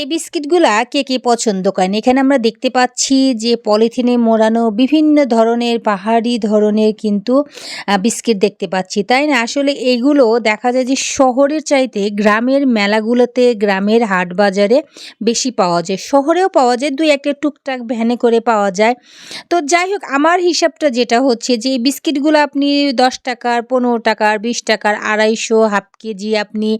এই বিস্কিটগুলা কে কে পছন্দ করেন? এখানে আমরা দেখতে পাচ্ছি যে পলিথিনে মোড়ানো বিভিন্ন ধরনের, পাহাড়ি ধরনের কিন্তু বিস্কিট দেখতে পাচ্ছি, তাই না? আসলে এগুলো দেখা যায় যে শহরের চাইতে গ্রামের মেলাগুলোতে, গ্রামের হাট বাজারে বেশি পাওয়া যায়। শহরেও পাওয়া যায়, দুই একটা টুকটাক ভ্যানে করে পাওয়া যায়। তো যাই হোক, আমার হিসাবটা যেটা হচ্ছে যে এই বিস্কিটগুলো আপনি দশ টাকার, পনেরো টাকার, বিশ টাকার, আড়াইশো, হাফ কেজি আপনি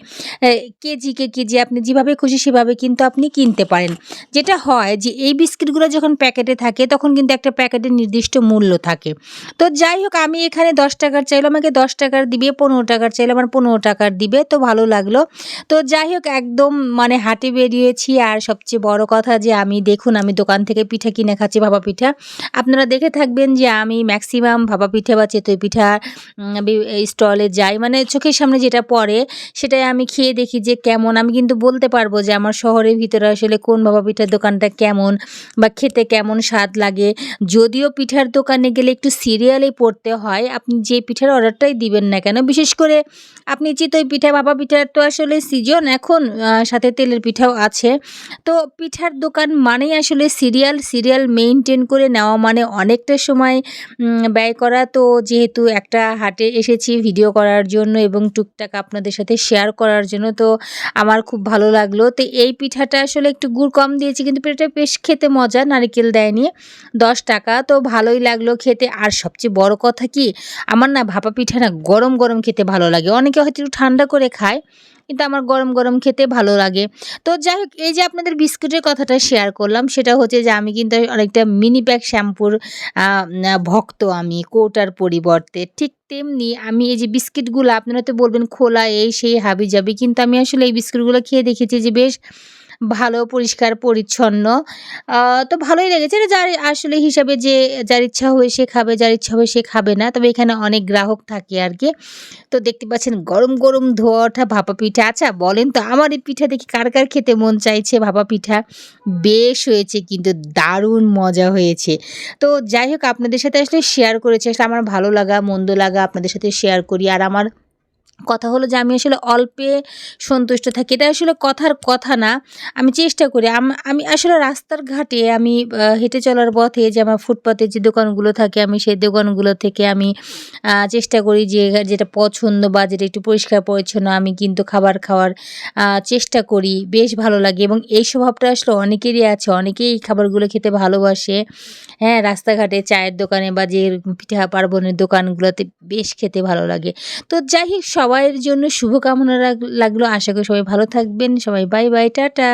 কেজিকে কেজি আপনি যেভাবে খুশি সেভাবে কিন্তু আপনি কিনতে পারেন। যেটা হয় যে এই বিস্কিটগুলো যখন প্যাকেটে থাকে, তখন কিন্তু একটা প্যাকেটের নির্দিষ্ট মূল্য থাকে। তো যাই হোক, আমি এখানে দশ টাকার চাইলো, আমাকে দশ টাকার দিবে, পনেরো টাকার চাইলো, আমার পনেরো টাকার দিবে, তো ভালো লাগল। তো যাই হোক, একদম মানে হাটে বেরিয়েছি, আর সবচেয়ে বড় কথা যে আমি, দেখুন, আমি দোকান থেকে পিঠা কিনে খাচ্ছি, ভাপা পিঠা। আপনারা দেখে থাকবেন যে আমি ম্যাক্সিমাম ভাপা পিঠা বা চেতই পিঠা স্টলে যাই। মানে চোখের সামনে যেটা পড়ে, সেটাই আমি খেয়ে দেখি যে কেমন। আমি কিন্তু বলতে পারব যে আমার শহরের ভিতরে আসলে কোন বাবা পিঠার দোকানটা কেমন বা খেতে কেমন স্বাদ লাগে? যদিও পিঠার দোকানে গেলে একটু সিরিয়ালে পড়তে হয়, আপনি যে পিঠার অর্ডারটাই দিবেন না কেন, বিশেষ করে আপনি চিতই পিঠা, বাবা পিঠার তো আসলে সিজন এখন সাথে তেলের পিঠাও আছে। তো পিঠার দোকান মানেই আসলে সিরিয়াল সিরিয়াল মেনটেন করে নেওয়া মানে অনেকটা সময় ব্যয় করা। তো যেহেতু একটা হাটে এসেছি ভিডিও করার জন্য এবং টুকটাক আপনাদের সাথে শেয়ার করার জন্য, তো আমার খুব ভালো লাগল। তো এই পিঠাটা আসলে একটু গুড় কম দিয়েছি, কিন্তু পিঠাটা বেশ খেতে মজা, নারকেল দেয়নি, দশ টাকা, তো ভালোই লাগল খেতে। আর সবচেয়ে বড় কথা কি, আমার না ভাপা পিঠা না গরম গরম খেতে ভালো লাগে। অনেকে হয়তো একটু ঠান্ডা করে খায়, কিন্তু আমার গরম গরম খেতে ভালো লাগে। তো যাই হোক, এই যে আপনাদের বিস্কুটের কথাটা শেয়ার করলাম, সেটা হচ্ছে যে আমি কিন্তু অনেকটা মিনি প্যাক শ্যাম্পুর ভক্ত আমি, কোটার পরিবর্তে। ঠিক তেমনি আমি এই যে বিস্কিটগুলো, আপনারা তো বলবেন খোলা, এই সেই হাবি যাবি কিন্তু আমি আসলে এই বিস্কুটগুলো খেয়ে দেখেছি যে বেশ ভালো, পরিষ্কার, পরিচ্ছন্ন। তো ভালোই লেগেছে। যার আসলে হিসাবে যে যার ইচ্ছা হবে সে খাবে, যার ইচ্ছা হবে সে খাবে না। তবে এখানে অনেক গ্রাহক থাকে আর কি। তো দেখতে পাচ্ছেন গরম গরম ধোয়া, ওঠা, ভাপা পিঠা। আচ্ছা বলেন তো আমার এই পিঠা দেখি কার কার খেতে মন চাইছে? ভাপা পিঠা বেশ হয়েছে, কিন্তু দারুণ মজা হয়েছে। তো যাই হোক, আপনাদের সাথে আসলে শেয়ার করেছি। আসলে আমার ভালো লাগা, মন্দ লাগা আপনাদের সাথে শেয়ার করি। আর আমার কথা হলো যে আমি আসলে অল্পে সন্তুষ্ট থাকি। এটা আসলে কথার কথা না। আমি চেষ্টা করি। আম- আসলে রাস্তার ঘাটে আমি হেঁটে চলার পথে যে আমার ফুটপাতে যে দোকানগুলো থাকে, আমি সেই দোকানগুলো থেকে আমি চেষ্টা করি যে যেটা পছন্দ বা যেটা একটু পরিষ্কার পরিচ্ছন্ন আমি কিন্তু খাবার খাওয়ার চেষ্টা করি। বেশ ভালো লাগে এবং এই স্বভাবটা আসলে অনেকেরই আছে। অনেকেই এই খাবারগুলো খেতে ভালোবাসে। হ্যাঁ রাস্তাঘাটে চায়ের দোকানে বা যে পিঠা পার্বণের দোকানগুলোতে বেশ খেতে ভালো লাগে। তো যাই হোক সবাইয়ের জন্য শুভকামনা লাগল। আশা করি সবাই ভালো থাকবেন। সবাই বাই বাই টাটা।